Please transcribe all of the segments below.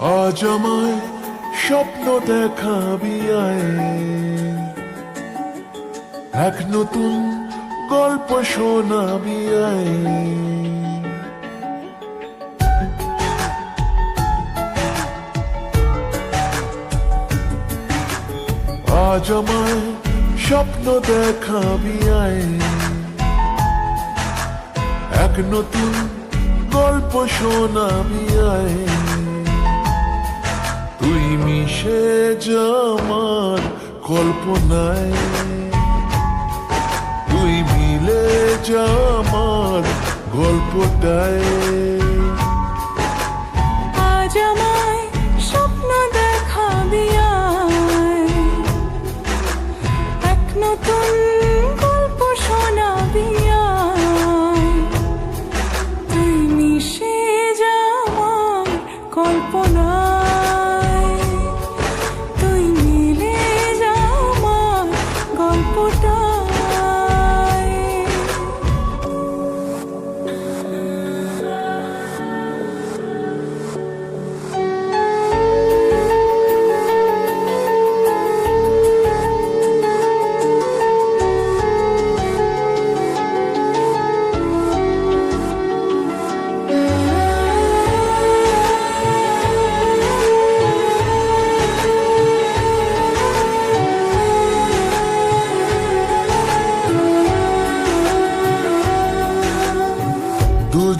আজ আমায় স্বপ্ন দেখাবি এক নতুন গল্প শোনাবি আজ আমায় স্বপ্ন দেখাবি এক নতুন গল্প শোনাবি আয়। যা আমার কল্পনায়। তুই মিলে যা আমার গল্পটায়। আজ আমায় স্বপ্ন গল্প শোনাবি। তুই আমার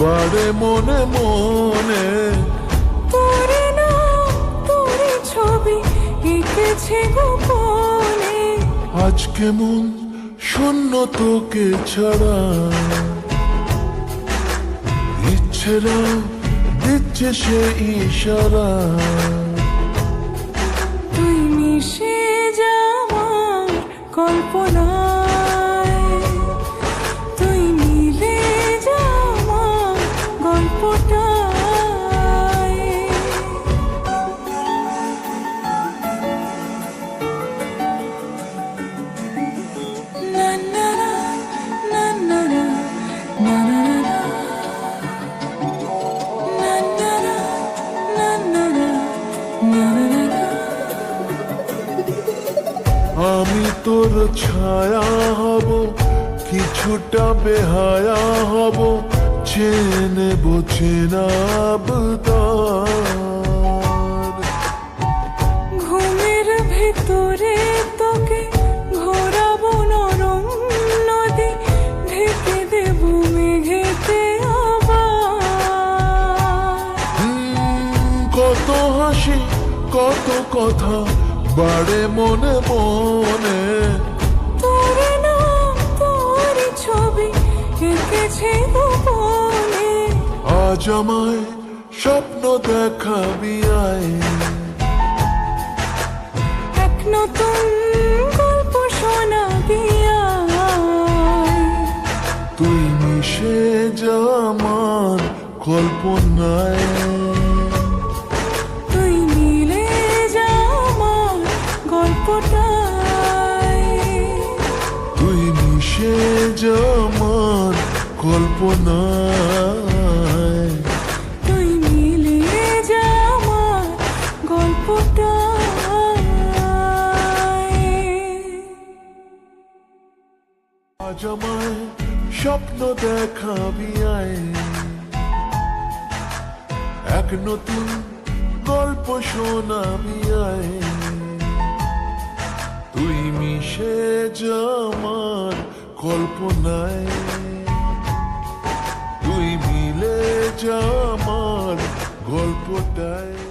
বাড়ে মনে মনে। তোরে না তোরে ছবি এঁকেছে গোপনে। আজ কেমন শূন্য তোকে ছাড়া। ইচ্ছেরা দিচ্ছে সে ইশারা। তুই মিশে যা আমার কল্পনায় আমি তোর ছায়া হব কিছুটা বেহায়া হব চেনে বোঝেনা ঘুমের ভেতরে তোকে ঘোরাবো নরম নদী ঢেকে দেব মেঘেতে আবার। কত হাসি কত কথা বাড়ে মনে মনে। তোরে নাম তোর ছবি এঁকেছে গোপনে। আজ আমায় স্বপ্ন দেখাবি আয়। এক নতুন গল্প শোনাবি তুই মিশে যা আমার কল্পনায়। সে জমান কল্পনা তুই মিলিয়ে জামা গল্পটা আজ স্বপ্ন দেখাবি আয়। এক নতুন গল্প শোনাবি আয়। তুই মিশে জামা কল্পনায়। তুই মিলে যা আমার গল্পটায়।